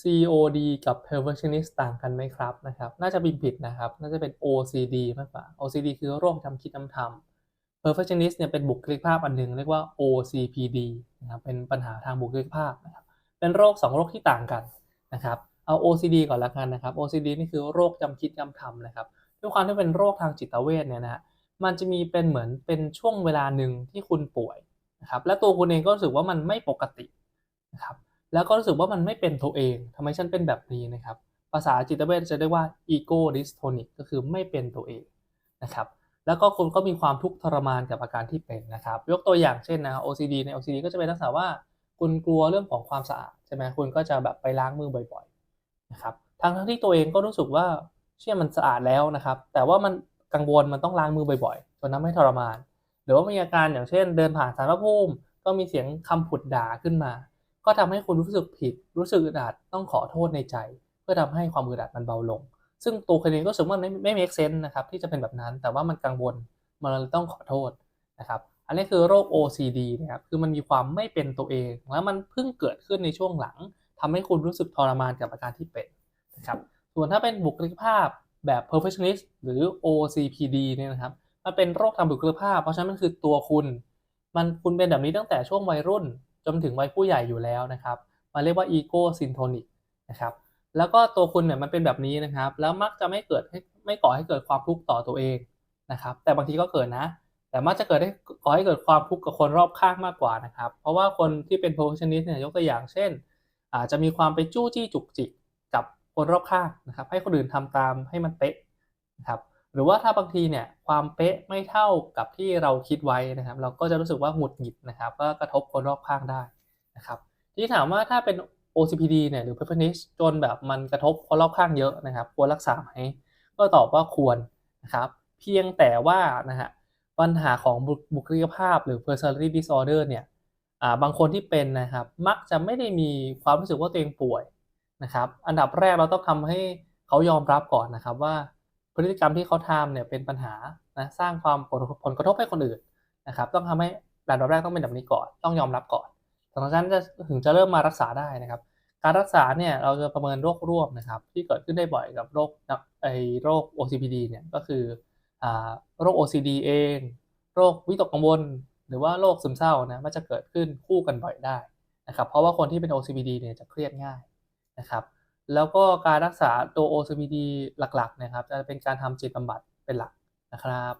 COD กับ perfectionist ต่างกันไหมครับนะครับ น่าจะบินผิดนะครับ น่าจะเป็น OCD มากกว่า OCD คือโรคจำคิดจำทำ perfectionist เนี่ยเป็นบุคลิกภาพอันหนึ่งเรียกว่า OCPD นะครับ เป็นปัญหาทางบุคลิกภาพนะครับ เป็นโรค 2 โรคที่ต่างกันนะครับ เอา OCD ก่อนละกันนะครับ OCD นี่คือโรคจำคิดจำทำนะครับ ด้วยความที่เป็นโรคทางจิตเวชเนี่ยนะฮะมันจะมีเป็นเหมือนเป็นช่วงเวลาหนึ่งที่คุณป่วยนะครับ และตัวคุณเองก็รู้สึกว่ามันไม่ปกตินะครับ แล้วก็รู้สึกว่ามันไม่เป็นตัวเองทำไมฉันเป็นแบบนี้นะครับ ภาษาจิตเวชจะเรียกว่า ego dystonic ก็คือไม่เป็นตัวเองนะครับแล้วก็คุณก็มีความทุกข์ทรมานกับอาการที่เป็นนะครับ ยกตัวอย่างเช่นนะ OCD ใน OCD ก็จะเป็นลักษณะว่าคุณกลัวเรื่องของความสะอาดใช่ไหมคุณก็จะแบบไปล้างมือบ่อยๆนะครับทั้งทั้งที่ตัวเองก็รู้สึกว่าเชื่อมันสะอาดแล้วนะครับ แต่ว่ามันกังวลมันต้องล้างมือบ่อยๆจนทำให้ทรมาน หรือว่ามีอาการอย่างเช่น เดินผ่านสารพระภูมิก็มีเสียงคำผุดด่าขึ้นมา ก็ทำให้คุณรู้สึกผิด รู้สึกอึดอัดต้องขอโทษในใจ เพื่อทำให้ความอึดอัดมันเบาลง ซึ่งตัวคุณเองก็รู้สึกว่าไม่ไม่ make sense นะครับที่จะเป็นแบบนั้น แต่ว่ามันกังวลมันเลยต้องขอโทษนะครับ อันนี้คือโรค OCD นะครับ คือมันมีความไม่เป็นตัวเอง แล้วมันเพิ่งเกิดขึ้นในช่วงหลังทำให้คุณรู้สึกทรมานกับอาการที่เป็นนะครับ ส่วนถ้าเป็นบุคลิกภาพแบบ perfectionist หรือ OCPD เนี่ยนะครับ มันเป็นโรคทางบุคลิกภาพ เพราะฉะนั้นมันคือตัวคุณ มันคุณเป็นแบบนี้ตั้งแต่ช่วงวัยรุ่น จนถึงวัยผู้ใหญ่อยู่แล้วนะครับมันเรียกว่า ego syntonic นะครับแล้วก็ตัวคุณเนี่ยมันเป็นแบบนี้นะครับ แล้วมักจะไม่เกิดให้ไม่ก่อให้เกิดความทุกข์ต่อตัวเองนะครับ แต่บางทีก็เกิดนะ แต่มักจะเกิดให้ก่อให้เกิดความทุกข์กับคนรอบข้างมากกว่านะครับ เพราะว่าคนที่เป็น perfectionist เนี่ยยกตัวอย่างเช่น อาจจะมีความไปจู้จี้จุกจิกกับคนรอบข้างนะครับ ให้คนอื่นทำตามให้มันเป๊ะนะครับ หรือว่าถ้าบางทีเนี่ยความเป๊ะไม่เท่ากับที่เราคิดไว้นะครับ เราก็จะรู้สึกว่าหงุดหงิดนะครับ ก็กระทบคนรอบข้างได้นะครับที่ถามว่าถ้าเป็น OCPD เนี่ยหรือ perfectionist จนแบบมันกระทบคนรอบข้างเยอะนะครับ ควรรักษาไหมก็ตอบว่าควรนะครับเพียงแต่ว่านะฮะปัญหาของบุคลิกภาพหรือ personality disorder เนี่ยบางคนที่เป็นนะครับมักจะไม่ได้มีความรู้สึกว่าตัวเองป่วยนะครับ อันดับแรกเราต้องทำให้เขายอมรับก่อนนะครับว่า พฤติกรรมที่เขาทำเนี่ยเป็นปัญหานะสร้างความผลกระทบให้คนอื่นนะครับต้องทำให้อันดับแรกต้องเป็นแบบนี้ก่อนต้องยอมรับก่อนหลังจากนั้นจะถึงจะเริ่มมารักษาได้นะครับ การรักษาเนี่ยเราจะประเมินโรคร่วมนะครับ ที่เกิดขึ้นได้บ่อยกับโรคไอโรค OCPD เนี่ยก็คืออโรค OCD เอง โรควิตกกังวล หรือว่าโรคซึมเศร้านะมันจะเกิดขึ้นคู่กันบ่อยได้นะครับ เพราะว่าคนที่เป็น OCPD เนี่ยจะเครียดง่ายนะครับ แล้วก็การรักษาตัว OCPD หลักๆนะครับจะเป็นการทำจิตบำบัดเป็นหลักนะครับ